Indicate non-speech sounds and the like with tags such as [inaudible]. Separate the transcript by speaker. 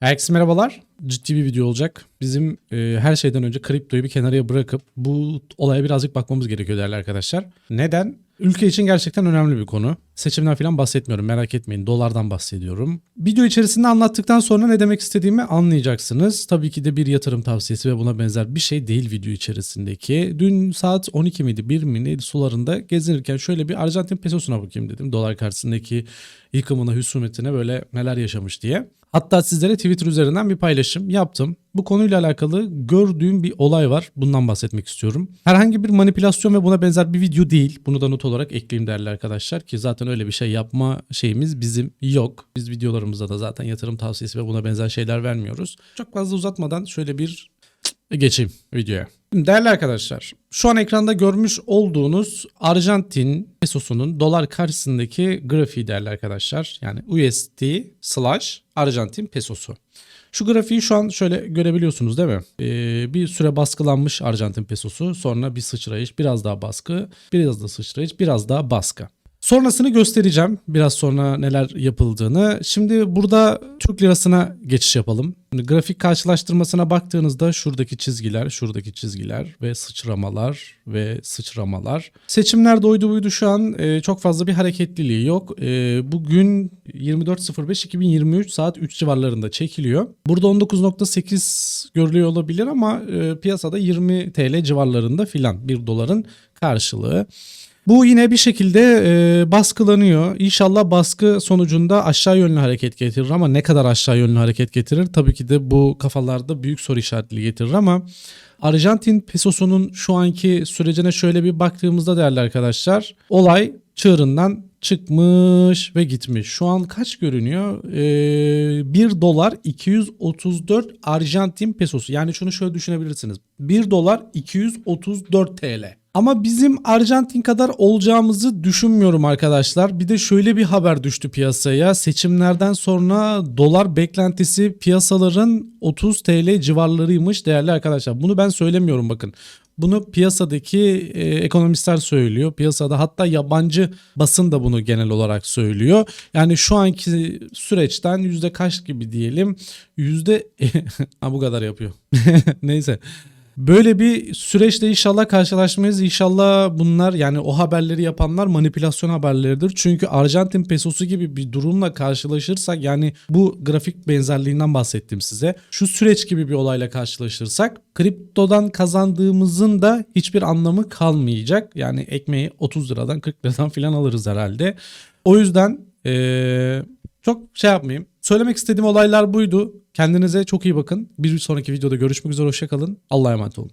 Speaker 1: Herkese merhabalar. Ciddi bir video olacak. Bizim e, her şeyden önce kriptoyu bir kenara bırakıp bu olaya birazcık bakmamız gerekiyor değerli arkadaşlar. Neden? Ülke için gerçekten önemli bir konu. Seçimden falan bahsetmiyorum merak etmeyin. Dolardan bahsediyorum. Video içerisinde anlattıktan sonra ne demek istediğimi anlayacaksınız. Tabii ki de bir yatırım tavsiyesi ve buna benzer bir şey değil video içerisindeki. Dün saat 12 miydi 1 mi neydi sularında gezinirken şöyle bir Arjantin pesosuna bakayım dedim. Dolar karşısındaki yıkımına, husumetine böyle neler yaşamış diye. Hatta sizlere Twitter üzerinden bir paylaşım yaptım. Bu konuyla alakalı gördüğüm bir olay var. Bundan bahsetmek istiyorum. Herhangi bir manipülasyon ve buna benzer bir video değil. Bunu da not olarak ekleyeyim değerli arkadaşlar ki zaten öyle bir şey yapma şeyimiz bizim yok. Biz videolarımızda da zaten yatırım tavsiyesi ve buna benzer şeyler vermiyoruz. Çok fazla uzatmadan şöyle bir geçeyim videoya. Değerli arkadaşlar, şu an ekranda görmüş olduğunuz Arjantin pesosunun dolar karşısındaki grafiği değerli arkadaşlar. Yani USD slash Arjantin pesosu. Şu grafiği şu an şöyle görebiliyorsunuz değil mi? Ee, bir süre baskılanmış Arjantin pesosu. Sonra bir sıçrayış, biraz daha baskı, biraz da sıçrayış, biraz daha baskı. Sonrasını göstereceğim biraz sonra neler yapıldığını. Şimdi burada Türk lirasına geçiş yapalım. Grafik karşılaştırmasına baktığınızda şuradaki çizgiler, şuradaki çizgiler ve sıçramalar ve sıçramalar. Seçimler doydu buydu şu an e, çok fazla bir hareketliliği yok. E, bugün 24.05.2023 saat 3 civarlarında çekiliyor. Burada 19.8 görülüyor olabilir ama e, piyasada 20 TL civarlarında filan bir doların karşılığı. Bu yine bir şekilde e, baskılanıyor. İnşallah baskı sonucunda aşağı yönlü hareket getirir ama ne kadar aşağı yönlü hareket getirir? Tabii ki de bu kafalarda büyük soru işaretli getirir ama Arjantin pesosunun şu anki sürecine şöyle bir baktığımızda değerli arkadaşlar olay çığırından çıkmış ve gitmiş. Şu an kaç görünüyor? Ee, 1 dolar 234 Arjantin pesosu. Yani şunu şöyle düşünebilirsiniz. 1 dolar 234 TL. Ama bizim Arjantin kadar olacağımızı düşünmüyorum arkadaşlar. Bir de şöyle bir haber düştü piyasaya. Seçimlerden sonra dolar beklentisi piyasaların 30 TL civarlarıymış değerli arkadaşlar. Bunu ben söylemiyorum bakın. Bunu piyasadaki e, ekonomistler söylüyor. Piyasada hatta yabancı basın da bunu genel olarak söylüyor. Yani şu anki süreçten yüzde kaç gibi diyelim? Yüzde [laughs] ha, bu kadar yapıyor. [laughs] Neyse. Böyle bir süreçle inşallah karşılaşmayız. İnşallah bunlar yani o haberleri yapanlar manipülasyon haberleridir. Çünkü Arjantin pesosu gibi bir durumla karşılaşırsak yani bu grafik benzerliğinden bahsettim size. Şu süreç gibi bir olayla karşılaşırsak kriptodan kazandığımızın da hiçbir anlamı kalmayacak. Yani ekmeği 30 liradan 40 liradan filan alırız herhalde. O yüzden ee, çok şey yapmayayım. Söylemek istediğim olaylar buydu. Kendinize çok iyi bakın. Bir sonraki videoda görüşmek üzere. Hoşçakalın. Allah'a emanet olun.